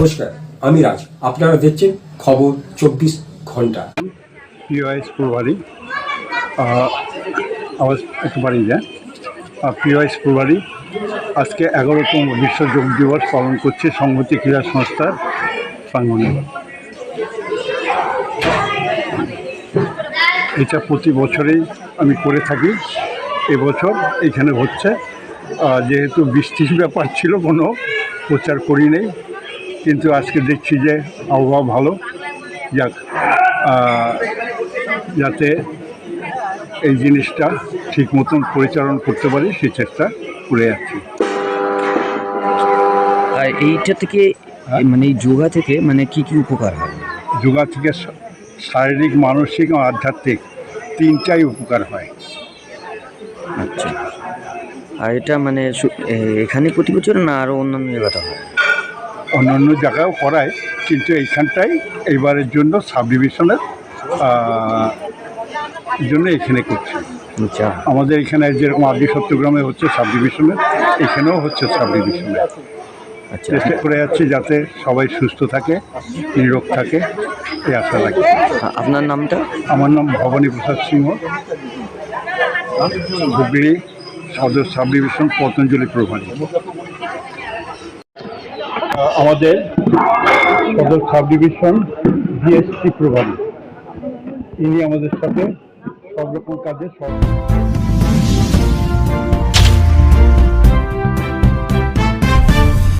নমস্কার, আমি রাজ। আপনারা দেখছেন খবর চব্বিশ ঘণ্টা। পিওআই স্কুলবাড়ি আওয়াজ আজকে এগারোতম বিশ্ব যোগ দিবস পালন করছে সংহতি ক্রীড়া সংস্থার প্রাঙ্গণে এটা প্রতি বছরেই আমি করে থাকি। এবছর এখানে হচ্ছে। যেহেতু বৃষ্টির ব্যাপার ছিল কোনো, প্রচার করি নেই। কিন্তু আজকে দেখছি যে আবহাওয়া ভালো। যাক যাতে এই জিনিসটা ঠিক মতন পরিচালনা করতে পারি সেই চেষ্টা করে যাচ্ছি আর এইটা থেকে হ্যাঁ? মানে এই যোগা থেকে মানে কি কি উপকার হয়? যোগা থেকে শারীরিক মানসিক ও আধ্যাত্মিক তিনটাই উপকার হয়। আচ্ছা। আর এটা মানে এখানে প্রতি বছর না আরও অন্যান্য জায়গাতে হয়? অন্যান্য জায়গায়ও করায় কিন্তু এইখানটাই এইবারের জন্য সাব ডিভিশনের জন্য এখানে করছি। আচ্ছা। আমাদের এখানে যেরকম আদি সত্যগ্রামে হচ্ছে সাব ডিভিশনের এখানেও হচ্ছে সাব ডিভিশনে আচ্ছা। চেষ্টা করে যাচ্ছি যাতে সবাই সুস্থ থাকে নিরোগ থাকে এই আশা আ- আপনার নামটা? আমার নাম ভবানী প্রসাদ সিংহ। হুগলি সদর সাব ডিভিশন পতঞ্জলি প্রভারী আমাদের সদর সাব ডিভিশন জিএসটি প্রভারী ইনি আমাদের সাথে সব রকম কাজে সহযোগিতা